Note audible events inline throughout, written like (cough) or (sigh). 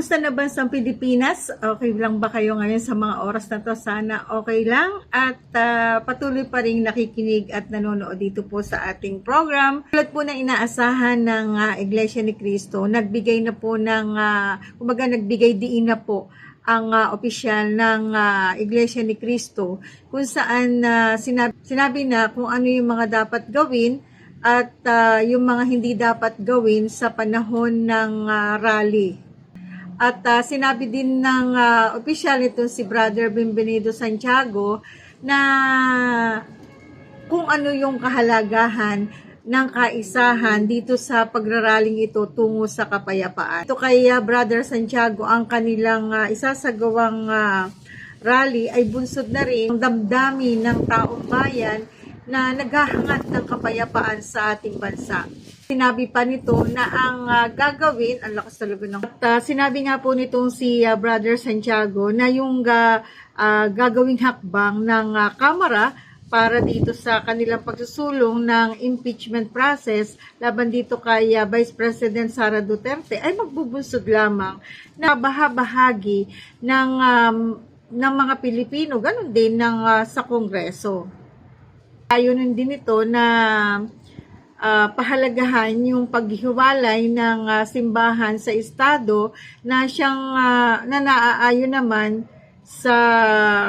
Kamusta na ba sa Pilipinas? Okay lang ba kayo ngayon sa mga oras na to? Sana okay lang at ah, patuloy pa rin nakikinig at nanonood dito po sa ating program. Tulad po na inaasahan ng ah, Iglesia ni Cristo, nagbigay na po ng, uh, kumbaga nagbigay diin na po ang ah, opisyal ng ah, Iglesia ni Cristo kung saan ah, sinabi, sinabi na kung ano yung mga dapat gawin at ah, yung mga hindi dapat gawin sa panahon ng ah, rally. At ah, sinabi din ng ah, opisyal nito si Brother Bienvenido Santiago na kung ano yung kahalagahan ng kaisahan dito sa pagraraling ito tungo sa kapayapaan. Ito kay ah, Brother Santiago ang kanilang ah, isasagawang ah, rally ay bunsod na rin ang damdamin ng taong bayan na naghahangat ng kapayapaan sa ating bansa. Sinabi pa nito na ang ah, gagawin, ang lakas talaga ng... At ah, sinabi nga po nitong si ah, Brother Santiago na yung ah, ah, gagawing hakbang ng ah, Kamara para dito sa kanilang pagsusulong ng impeachment process laban dito kay ah, Vice President Sara Duterte ay magbubunsod lamang na bahabahagi ng um, ng mga Pilipino, ganun din ng ah, sa Kongreso. Ayunin din ito na ah, pahalagahan yung paghiwalay ng ah, simbahan sa estado na siyang ah, na naaayon naman sa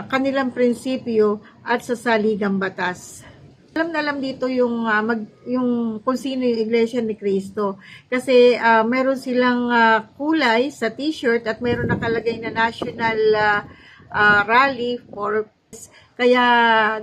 kanilang prinsipyo at sa saligang batas. Alam na alam dito yung ah, mag yung kung sino yung Iglesia ni Cristo kasi ah, meron silang ah, kulay sa t-shirt at meron nakalagay na national ah, ah, rally for kaya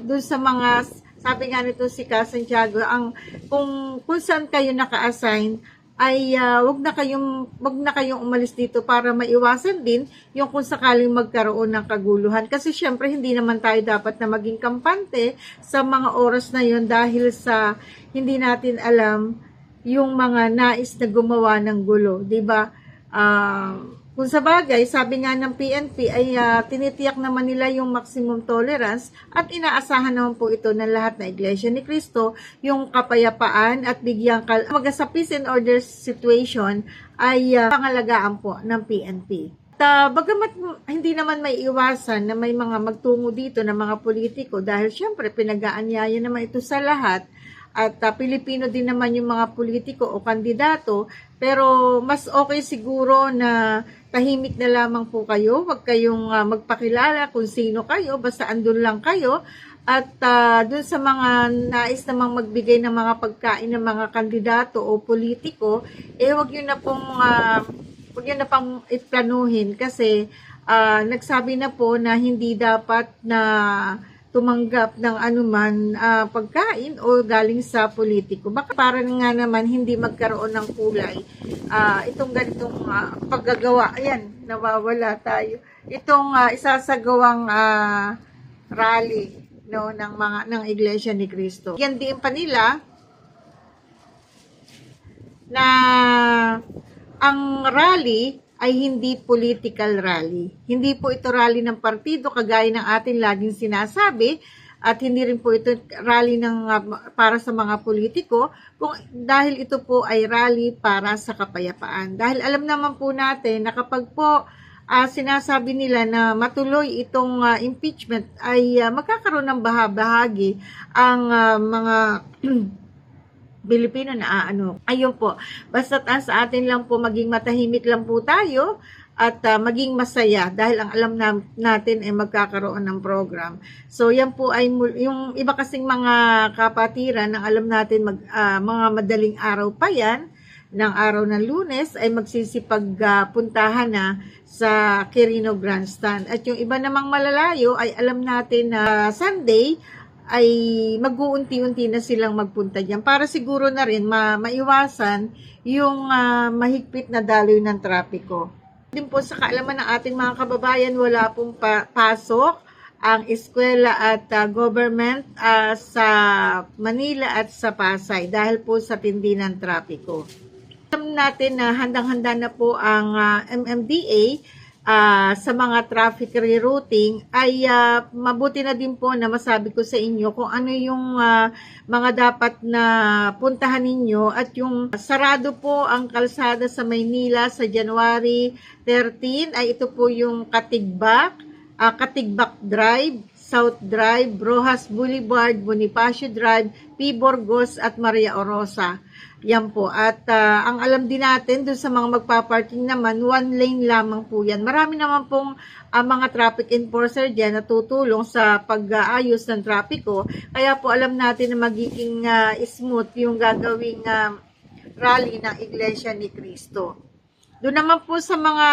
dun sa mga sabi nga nito si Ka Santiago ang kung kung saan kayo naka-assign ay ah, wag na kayong wag na kayong umalis dito para maiwasan din yung kung sakaling magkaroon ng kaguluhan kasi syempre hindi naman tayo dapat na maging kampante sa mga oras na yon dahil sa hindi natin alam yung mga nais na gumawa ng gulo, 'di ba? Ah, kung sa bagay, sabi nga ng PNP ay ah, tinitiyak naman nila yung maximum tolerance at inaasahan naman po ito ng lahat na Iglesia ni Cristo, yung kapayapaan at bigyang kal sa peace and order situation ay ah, pangalagaan po ng PNP. At ah, bagamat hindi naman may iwasan na may mga magtungo dito na mga politiko dahil syempre pinag-aanyaya naman ito sa lahat at ah, Pilipino din naman yung mga politiko o kandidato pero mas okay siguro na tahimik na lamang po kayo. Wag kayong ah, magpakilala kung sino kayo. Basta andun lang kayo. At ah, dun sa mga nais namang magbigay ng mga pagkain ng mga kandidato o politiko eh wag yun na pong ah, wag yun na pang iplanuhin kasi ah, nagsabi na po na hindi dapat na tumanggap ng anuman ah, pagkain o galing sa politiko. Baka parang nga naman hindi magkaroon ng kulay. Ah, itong ganitong ah, paggagawa, ayan, nawawala tayo. Itong ah, isasagawang ah, rally no ng mga ng Iglesia ni Cristo. Yan din pa nila na ang rally ay hindi political rally. Hindi po ito rally ng partido kagaya ng ating laging sinasabi at hindi rin po ito rally ng uh, para sa mga politiko kung dahil ito po ay rally para sa kapayapaan. Dahil alam naman po natin na kapag po ah, sinasabi nila na matuloy itong ah, impeachment ay ah, magkakaroon ng bahabahagi ang ah, mga Pilipino na ano. Ayun po. Basta sa atin lang po maging matahimik lang po tayo at ah, maging masaya dahil ang alam na, natin ay magkakaroon ng program. So yan po ay yung iba kasing mga kapatiran ang alam natin mag, ah, mga madaling araw pa yan ng araw ng lunes ay magsisipag ah, puntahan na sa Quirino Grandstand. At yung iba namang malalayo ay alam natin na Sunday ay mag-uunti-unti na silang magpunta diyan para siguro na rin ma- maiwasan yung ah, mahigpit na daloy ng trapiko. Din po sa kaalaman ng ating mga kababayan, wala pong pa- pasok ang eskwela at ah, government ah, sa Manila at sa Pasay dahil po sa tindi ng trapiko. Alam natin na handang-handa na po ang ah, MMDA ah, sa mga traffic rerouting ay ah, mabuti na din po na masabi ko sa inyo kung ano yung ah, mga dapat na puntahan ninyo at yung sarado po ang kalsada sa Maynila sa January 13 ay ito po yung Katigbak, ah, Katigbak Drive, South Drive, Rojas Boulevard, Bonifacio Drive, P. Burgos at Maria Orosa. Yan po. At ah, ang alam din natin doon sa mga magpaparking naman, one lane lamang po yan. Marami naman pong ah, mga traffic enforcer dyan na tutulong sa pag-aayos ng trapiko. Kaya po alam natin na magiging ah, smooth yung gagawing ah, rally ng Iglesia ni Cristo. Doon naman po sa mga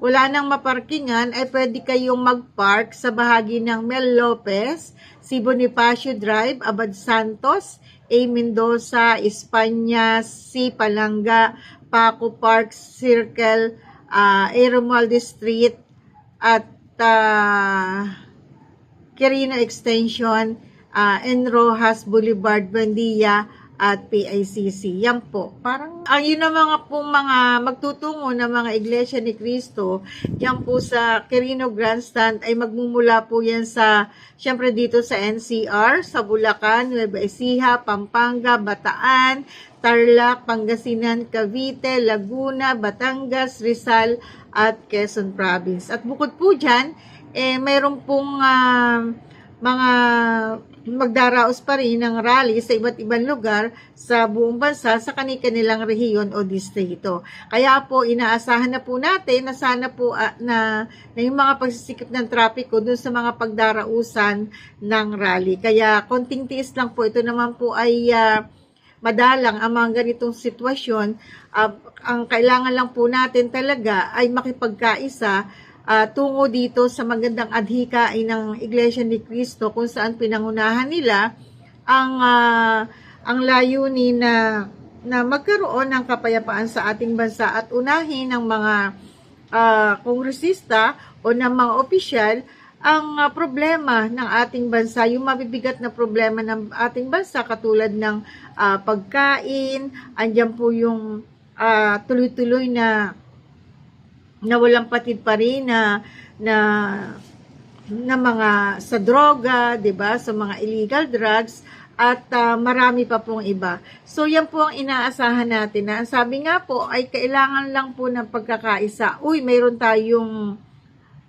wala nang maparkingan, ay pwede kayong mag-park sa bahagi ng Mel Lopez, si Bonifacio Drive, Abad Santos, A. Mendoza, Espanya, C. Palanga, Paco Park Circle, uh, Romualdez Street, at ah, Quirino Extension, uh, N. Rojas Boulevard, Buendia, at PICC. Yan po. Parang, ang yun ang mga pong mga magtutungo ng mga Iglesia ni Cristo, yan po sa Quirino Grandstand ay magmumula po yan sa, syempre dito sa NCR, sa Bulacan, Nueva Ecija, Pampanga, Bataan, Tarlac, Pangasinan, Cavite, Laguna, Batangas, Rizal, at Quezon Province. At bukod po dyan, eh, mayroon pong ah, mga magdaraos pa rin ng rally sa iba't ibang lugar sa buong bansa sa kanilang rehiyon o distrito. Kaya po inaasahan na po natin na sana po ah, na, na yung mga pagsisikip ng trapiko dun sa mga pagdarausan ng rally. Kaya konting tiis lang po ito naman po ay ah, madalang ang mga ganitong sitwasyon. Ah, ang kailangan lang po natin talaga ay makipagkaisa ah, tungo dito sa magandang adhikain ng Iglesia ni Cristo kung saan pinangunahan nila ang ah, ang layunin na na magkaroon ng kapayapaan sa ating bansa at unahin ng mga ah, kongresista o ng mga opisyal ang ah, problema ng ating bansa, yung mabibigat na problema ng ating bansa katulad ng ah, pagkain, andyan po yung ah, tuloy-tuloy na na walang patid pa rin na na na mga sa droga, 'di ba? Sa mga illegal drugs at ah, marami pa pong iba. So yan po ang inaasahan natin na ang sabi nga po ay kailangan lang po ng pagkakaisa. Uy, mayroon tayong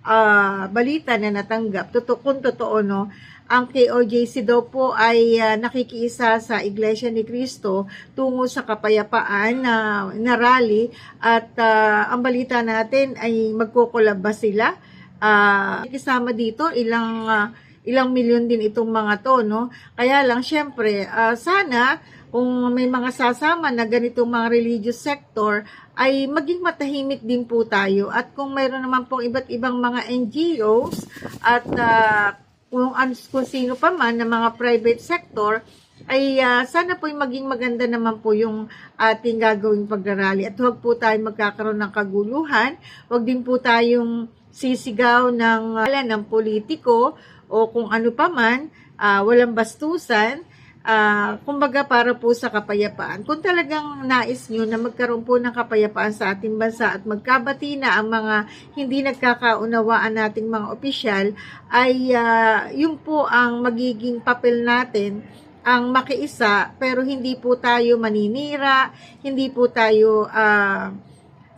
ah, balita na natanggap. Totoo, kung totoo, no? Ang KOJC daw po ay ah, nakikiisa sa Iglesia ni Cristo tungo sa kapayapaan na, na rally at ah, ang balita natin ay magkukulab ba sila? Ah, kasama dito ilang ah, ilang milyon din itong mga to, no? Kaya lang, syempre, ah, sana kung may mga sasama na ganitong mga religious sector, ay maging matahimik din po tayo. At kung mayroon naman pong iba't ibang mga NGOs at ah, kung, kung sino pa man na mga private sector, ay ah, sana po maging maganda naman po yung ating gagawing pagrarally. At huwag po tayo magkakaroon ng kaguluhan, huwag din po tayong sisigaw ng uh, ng politiko o kung ano pa man, ah, walang bastusan, Ah, kumbaga para po sa kapayapaan. Kung talagang nais nyo na magkaroon po ng kapayapaan sa ating bansa at magkabati na ang mga hindi nagkakaunawaan nating mga opisyal, ay ah, yun po ang magiging papel natin ang makiisa pero hindi po tayo maninira, hindi po tayo ah,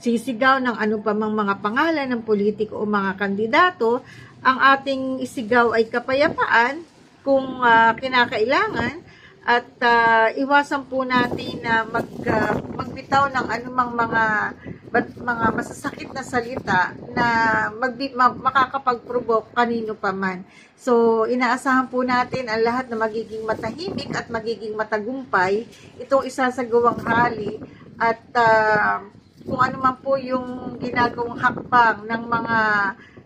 sisigaw ng ano pa mang mga pangalan ng politiko o mga kandidato. Ang ating isigaw ay kapayapaan kung ah, kinakailangan at ah, iwasan po natin na mag, ah, magbitaw ng anumang mga mga masasakit na salita na magbi, ma- makakapag-provoke kanino pa man. So, inaasahan po natin ang lahat na magiging matahimik at magiging matagumpay itong isasagawang rally at ah, kung ano man po yung ginagawang hakbang ng mga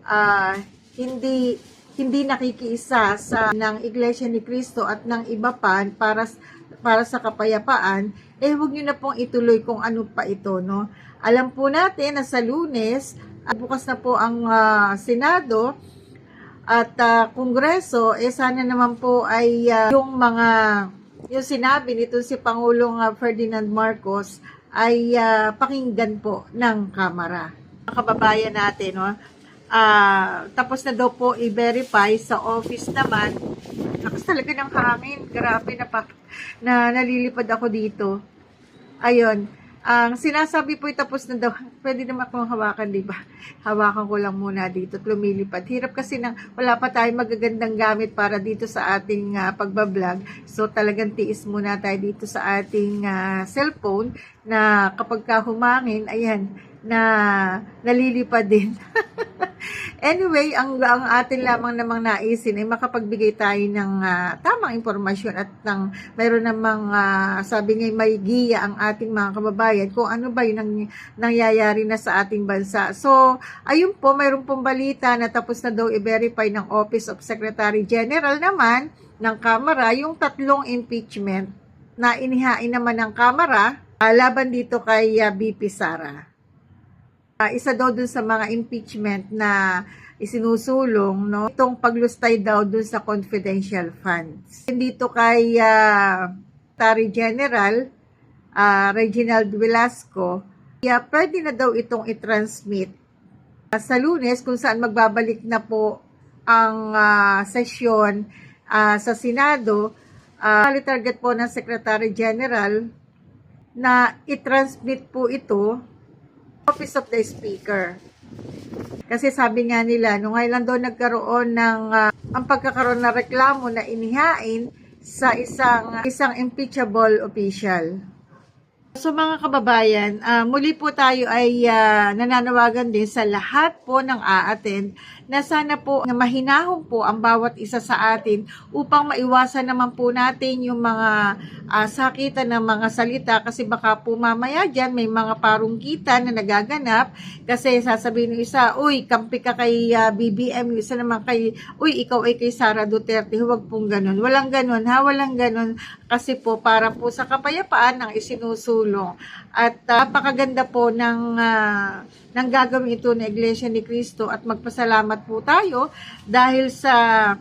ah, hindi hindi nakikiisa sa ng Iglesia ni Cristo at ng iba pa para para sa kapayapaan, eh huwag niyo na pong ituloy kung ano pa ito, no? Alam po natin na sa Lunes, at bukas na po ang ah, Senado at ah, Kongreso, eh sana naman po ay ah, yung mga yung sinabi nito si Pangulong ah, Ferdinand Marcos ay ah, pakinggan po ng Kamara. kababayan natin, no? Ah, tapos na daw po i-verify sa office naman. Lakas talaga ng hangin. Grabe na pa na nalilipad ako dito. Ayun. Ang sinasabi po tapos na daw. (laughs) Pwede naman akong hawakan, di ba? Hawakan ko lang muna dito at lumilipad. Hirap kasi na wala pa tayong magagandang gamit para dito sa ating ah, pagbablog. So talagang tiis muna tayo dito sa ating ah, cellphone na kapag ka humangin, ayan, na nalilipad din. (laughs) Anyway, ang, ang atin lamang namang naisin ay makapagbigay tayo ng ah, tamang impormasyon at ng mayroon namang ah, sabi nga may giya ang ating mga kababayan kung ano ba yung nang, nangyayari na sa ating bansa. So, ayun po, mayroon pong balita na tapos na daw i-verify ng Office of Secretary General naman ng Kamara yung tatlong impeachment na inihain naman ng Kamara ah, laban dito kay ah, BP Sara. Ah, isa daw dun sa mga impeachment na isinusulong, no? Itong paglustay daw dun sa confidential funds. Dito kay ah, Secretary General ah, Reginald Velasco, yeah, pwede na daw itong i-transmit ah, sa lunes kung saan magbabalik na po ang ah, sesyon ah, sa Senado. Ah, target po ng Secretary General na i-transmit po ito Office of the Speaker. Kasi sabi nga nila, nung kailan daw nagkaroon ng ah, ang pagkakaroon ng reklamo na inihain sa isang isang impeachable official. So mga kababayan, ah, muli po tayo ay ah, nananawagan din sa lahat po ng a-attend na sana po na mahinahon po ang bawat isa sa atin upang maiwasan naman po natin yung mga ah, sakitan ng mga salita kasi baka po mamaya dyan may mga parungkitan na nagaganap kasi sasabihin ng isa, uy, kampi ka kay ah, BBM, isa naman kay, uy, ikaw ay kay Sara Duterte, huwag pong ganun. Walang ganun ha, walang ganun. Kasi po para po sa kapayapaan ng isinusulong. At napakaganda po ng, ah, ng gagawin ito ng Iglesia ni Cristo at magpasalamat po tayo dahil sa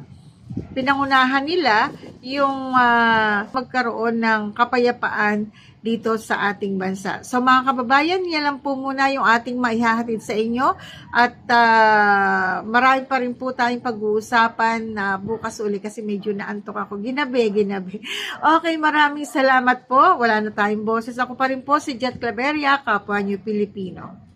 pinangunahan nila yung ah, magkaroon ng kapayapaan dito sa ating bansa. So mga kababayan, yan lang po muna yung ating maihahatid sa inyo at ah, marami pa rin po tayong pag-uusapan na bukas uli kasi medyo naantok ako. Ginabi, ginabi. (laughs) Okay, maraming salamat po. Wala na tayong boses. Ako pa rin po si Jet Claveria, kapwa niyo Pilipino.